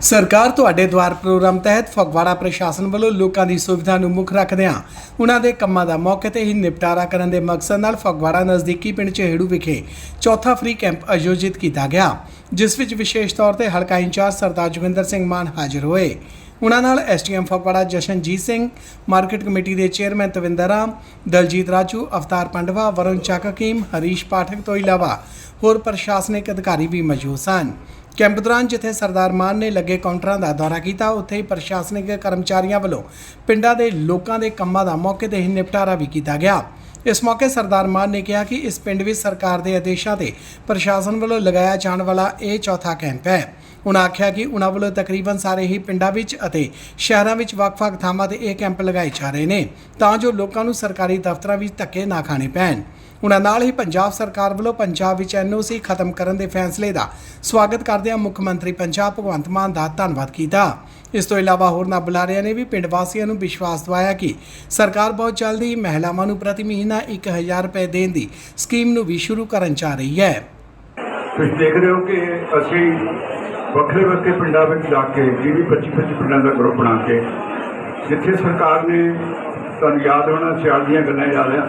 ਸਰਕਾਰ ਤੁਹਾਡੇ ਦੁਆਰ ਪ੍ਰੋਗਰਾਮ ਤਹਿਤ ਫਗਵਾੜਾ ਪ੍ਰਸ਼ਾਸਨ ਵੱਲੋਂ ਲੋਕਾਂ ਦੀ ਸੁਵਿਧਾ ਨੂੰ ਮੁੱਖ ਰੱਖਦਿਆਂ ਉਹਨਾਂ ਦੇ ਕੰਮਾਂ ਦਾ ਮੌਕੇ ਤੇ ਹੀ ਨਿਪਟਾਰਾ ਕਰਨ ਦੇ ਮਕਸਦ ਨਾਲ ਫਗਵਾੜਾ ਨਜ਼ਦੀਕੀ ਪਿੰਡ ਚਹੇੜੂ ਵਿਖੇ ਚੌਥਾ ਫ੍ਰੀ ਕੈਂਪ ਆਯੋਜਿਤ ਕੀਤਾ ਗਿਆ, ਜਿਸ ਵਿੱਚ ਵਿਸ਼ੇਸ਼ ਤੌਰ ਤੇ ਹਲਕਾ ਇੰਚਾਰਜ ਸਰਦਾਰ ਜੋਗਿੰਦਰ ਸਿੰਘ ਮਾਨ ਹਾਜ਼ਰ ਹੋਏ। ਉਹਨਾਂ ਨਾਲ STM Phagwara Jashanjit Singh, market committee ਦੇ ਚੇਅਰਮੈਨ ਤਵਿੰਦਰ ਰਾਮ, ਦਲਜੀਤ ਰਾਜੂ, ਅਵਤਾਰ ਪੰਡਵਾ, ਵਰੁਣ ਚੱਕ ਹਰੀਸ਼ ਪਾਠਕ ਤੋਂ ਇਲਾਵਾ ਹੋਰ ਪ੍ਰਸ਼ਾਸਨਿਕ ਅਧਿਕਾਰੀ ਵੀ ਮੌਜੂਦ ਸਨ। ਕੈਂਪ ਦੌਰਾਨ ਜਿੱਥੇ ਸਰਦਾਰ ਮਾਨ ਨੇ ਲੱਗੇ ਕਾਊਂਟਰਾਂ ਦਾ ਦੌਰਾ ਕੀਤਾ, ਉੱਥੇ ਹੀ ਪ੍ਰਸ਼ਾਸਨਿਕ ਕਰਮਚਾਰੀਆਂ ਵੱਲੋਂ ਪਿੰਡਾਂ ਦੇ ਲੋਕਾਂ ਦੇ ਕੰਮਾਂ ਦਾ ਮੌਕੇ ਤੇ ਹੀ ਨਿਪਟਾਰਾ ਵੀ ਕੀਤਾ ਗਿਆ। ਇਸ ਮੌਕੇ ਸਰਦਾਰ ਮਾਨ ਨੇ ਕਿਹਾ ਕਿ ਇਸ ਪਿੰਡ ਵਿੱਚ ਸਰਕਾਰ ਦੇ ਆਦੇਸ਼ਾਂ ਤੇ ਪ੍ਰਸ਼ਾਸਨ ਵੱਲੋਂ ਲਗਾਇਆ ਜਾਣ ਵਾਲਾ ਇਹ ਚੌਥਾ ਕੈਂਪ ਹੈ। ਉਹਨਾਂ ਆਖਿਆ ਕਿ ਉਹਨਾਂ ਵੱਲੋਂ ਤਕਰੀਬਨ ਸਾਰੇ ਹੀ ਪਿੰਡਾਂ ਵਿੱਚ ਅਤੇ ਸ਼ਹਿਰਾਂ ਵਿੱਚ ਵੱਖ-ਵੱਖ ਥਾਵਾਂ ਤੇ ਇਹ ਕੈਂਪ ਲਗਾਏ ਜਾ ਰਹੇ ਨੇ, ਤਾਂ ਜੋ ਲੋਕਾਂ ਨੂੰ ਸਰਕਾਰੀ ਦਫ਼ਤਰਾਂ ਵਿੱਚ ਧੱਕੇ ਨਾ ਖਾਣੇ ਪੈਣ। ਉਨ੍ਹਾਂ ਨਾਲ ਹੀ ਪੰਜਾਬ ਸਰਕਾਰ ਵੱਲੋਂ ਪੰਜਾਬ ਵਿੱਚ ਐਨਓਸੀ ਖਤਮ ਕਰਨ ਦੇ ਫੈਸਲੇ ਦਾ ਸਵਾਗਤ ਕਰਦਿਆਂ ਮੁੱਖ ਮੰਤਰੀ ਪੰਜਾਬ ਭਗਵੰਤ ਮਾਨ ਦਾ ਧੰਨਵਾਦ ਕੀਤਾ। ਇਸ ਤੋਂ ਇਲਾਵਾ ਹੋਰਨਾਂ ਬੁਲਾਰਿਆਂ ਨੇ ਵੀ ਪਿੰਡ ਵਾਸੀਆਂ ਨੂੰ ਵਿਸ਼ਵਾਸ ਦਿਵਾਇਆ ਕਿ ਸਰਕਾਰ ਬਹੁਤ ਜਲਦੀ ਮਹਿਲਾਵਾਂ ਨੂੰ ਪ੍ਰਤੀ ਮਹੀਨਾ 1000 ਰੁਪਏ ਦੇਣ ਦੀ ਸਕੀਮ ਨੂੰ ਵੀ ਸ਼ੁਰੂ ਕਰਨ ਜਾ ਰਹੀ ਹੈ। ਤੁਸੀਂ ਦੇਖ ਰਹੇ ਹੋ ਕਿ ਅਸੀਂ ਵੱਖਰੇ ਵੱਖਰੇ ਪਿੰਡਾਂ ਵਿੱਚ ਜਾ ਕੇ ਵੀਹ 25 25 ਪਿੰਡਾਂ ਦਾ ਗਰੁੱਪ ਬਣਾ ਕੇ ਜਿੱਥੇ ਸਰਕਾਰ ਨੇ ਤੁਹਾਨੂੰ ਯਾਦ ਹੋਣਾ, ਸਿਆਲ ਦੀਆਂ ਗੱਲਾਂ ਯਾਦ ਆ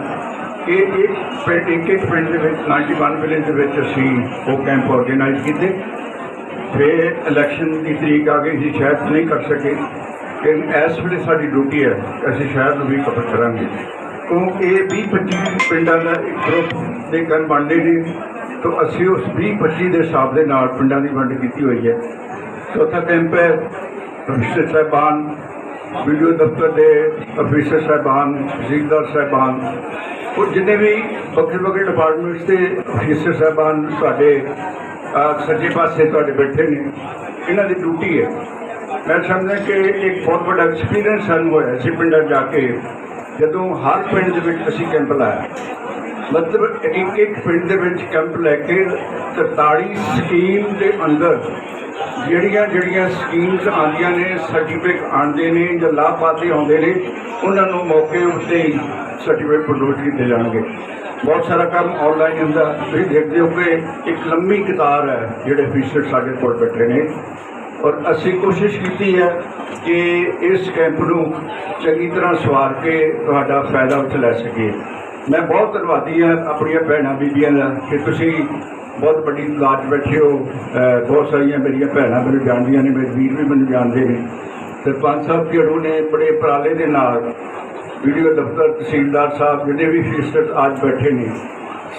ਇਹ ਇੱਕ ਪਿੰਡ, ਇੱਕ ਇੱਕ ਪਿੰਡ ਦੇ ਵਿੱਚ 91 ਵਿਲੇਜ ਦੇ ਵਿੱਚ ਅਸੀਂ ਉਹ ਕੈਂਪ ਆਰਗੇਨਾਈਜ਼ ਕੀਤੇ। ਫਿਰ ਇਲੈਕਸ਼ਨ ਦੀ ਤਰੀਕ ਆ ਗਈ ਸੀ ਸ਼ਾਇਦ ਨਹੀਂ ਕਰ ਸਕੇ। ਕਿ ਇਸ ਵੇਲੇ ਸਾਡੀ ਡਿਊਟੀ ਹੈ, ਅਸੀਂ ਸ਼ਹਿਰ ਨੂੰ ਵੀ ਕਵਰ ਕਰਾਂਗੇ। ਕਿਉਂਕਿ ਇਹ 20 25 ਪਿੰਡਾਂ ਦਾ ਇੱਕ ਗਰੁੱਪ ਦੇ ਘਰ ਬਣਦੇ ਨੇ, ਤਾਂ ਅਸੀਂ ਉਸ 20 25 ਦੇ ਹਿਸਾਬ ਦੇ ਨਾਲ ਪਿੰਡਾਂ ਦੀ ਵੰਡ ਕੀਤੀ ਹੋਈ ਹੈ। ਚੌਥਾ ਕੈਂਪ ਹੈ ਕਮਿਸ਼ਨਰ ਸਾਹਿਬਾਨ ਵੀਡੀਓ ਦਫ਼ਤਰ ਦੇ ਅਫੀਸਰ ਸਾਹਿਬਾਨ ਤਹਿਸੀਲਦਾਰ ਸਾਹਿਬਾਨ ਉਹ ਜਿੰਨੇ ਵੀ ਵੱਖਰੇ ਵੱਖਰੇ ਡਿਪਾਰਟਮੈਂਟਸ ਦੇ ਅਫੀਸਰ ਸਾਹਿਬਾਨ ਤੁਹਾਡੇ ਅਹ, ਸੱਜੇ ਪਾਸੇ ਤੁਹਾਡੇ ਬੈਠੇ ਨੇ ਇਹਨਾਂ ਦੀ ਡਿਊਟੀ ਹੈ। ਮੈਂ ਸਮਝਦਾ ਕਿ ਇੱਕ ਬਹੁਤ ਵੱਡਾ ਐਕਸਪੀਰੀਅੰਸ ਸਾਨੂੰ ਹੋਇਆ ਸੀ ਪਿੰਡਾਂ ਜਾ ਕੇ ਜਦੋਂ ਹਰ ਪਿੰਡ ਦੇ ਵਿੱਚ ਅਸੀਂ ਕੈਂਪ ਲਾਇਆ। ਮਤਲਬ ਇੱਕ ਇੱਕ ਪਿੰਡ ਦੇ ਵਿੱਚ ਕੈਂਪ ਲੈ ਕੇ 43 ਸਕੀਮ ਦੇ ਅੰਦਰ ਜਿਹੜੀਆਂ ਜਿਹੜੀਆਂ ਸਕੀਮਸ ਆਉਂਦੀਆਂ ਨੇ ਸਰਟੀਫਿਕੇਟ ਆਉਂਦੇ ਨੇ ਜਾਂ ਲਾਭਪਾਤਰੀ ਆਉਂਦੇ ਨੇ, ਉਹਨਾਂ ਨੂੰ ਮੌਕੇ ਉੱਤੇ ਹੀ ਸਰਟੀਫਿਕੇਟ ਪ੍ਰੋਡਿਊਸ ਕੀਤੇ ਜਾਣਗੇ। ਬਹੁਤ ਸਾਰਾ ਕੰਮ ਆਨਲਾਈਨ ਹੁੰਦਾ। ਤੁਸੀਂ ਦੇਖਦੇ ਹੋ ਕਿ ਇੱਕ ਲੰਮੀ ਕਤਾਰ ਹੈ ਜਿਹੜੇ ਅਫੀਸਰ ਸਾਡੇ ਕੋਲ ਬੈਠੇ ਨੇ। ਔਰ ਅਸੀਂ ਕੋਸ਼ਿਸ਼ ਕੀਤੀ ਹੈ ਕਿ ਇਸ ਕੈਂਪ ਨੂੰ ਚੰਗੀ ਤਰ੍ਹਾਂ ਸਵਾਰ ਕੇ ਤੁਹਾਡਾ ਫਾਇਦਾ ਉੱਥੇ ਲੈ ਸਕੀਏ। ਮੈਂ ਬਹੁਤ ਧੰਨਵਾਦੀ ਹਾਂ ਆਪਣੀਆਂ ਭੈਣਾਂ ਬੀਬੀਆਂ ਦਾ ਕਿ ਤੁਸੀਂ ਬਹੁਤ ਵੱਡੀ ਤਾਦਾਦ 'ਚ ਬੈਠੇ ਹੋ। ਬਹੁਤ ਸਾਰੀਆਂ ਮੇਰੀਆਂ ਭੈਣਾਂ ਮੈਨੂੰ ਜਾਣਦੀਆਂ ਨੇ, ਮੇਰੇ ਵੀਰ ਵੀ ਮੈਨੂੰ ਜਾਣਦੇ ਨੇ। ਸਰਪੰਚ ਸਾਹਿਬ ਜਿਹੜੂ ਨੇ ਬੜੇ ਉਪਰਾਲੇ ਦੇ ਨਾਲ ਵੀਡੀਓ ਦਫ਼ਤਰ ਤਹਿਸੀਲਦਾਰ ਸਾਹਿਬ ਜਿਹਨੇ ਵੀ ਫੀਸਟ ਅੱਜ ਬੈਠੇ ਨੇ,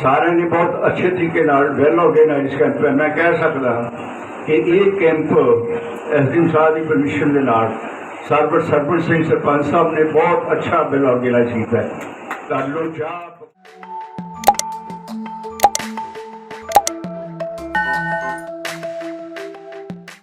ਸਾਰਿਆਂ ਨੇ ਬਹੁਤ ਅੱਛੇ ਤਰੀਕੇ ਨਾਲ ਵੈਲ ਆਰਗੇਨਾਈਜ਼ ਕੈਂਪ ਮੈਂ ਕਹਿ ਸਕਦਾ ਕਿ ਇਹ ਕੈਂਪ ਐਸਡੀਐਮ ਸਾਹਿਬ ਦੀ ਪਰਮਿਸ਼ਨ ਦੇ ਨਾਲ ਸਰਬਰ ਸਰਬਰ ਸਿੰਘ ਸਰਪੰਚ ਸਾਹਿਬ ਨੇ ਬਹੁਤ ਅੱਛਾ ਵੈਲ ਆਰਗੇਨਾਈਜ਼ ਕੀਤਾ ਹੈ। ਤੁਹਾਨੂੰ ਚਾਹ।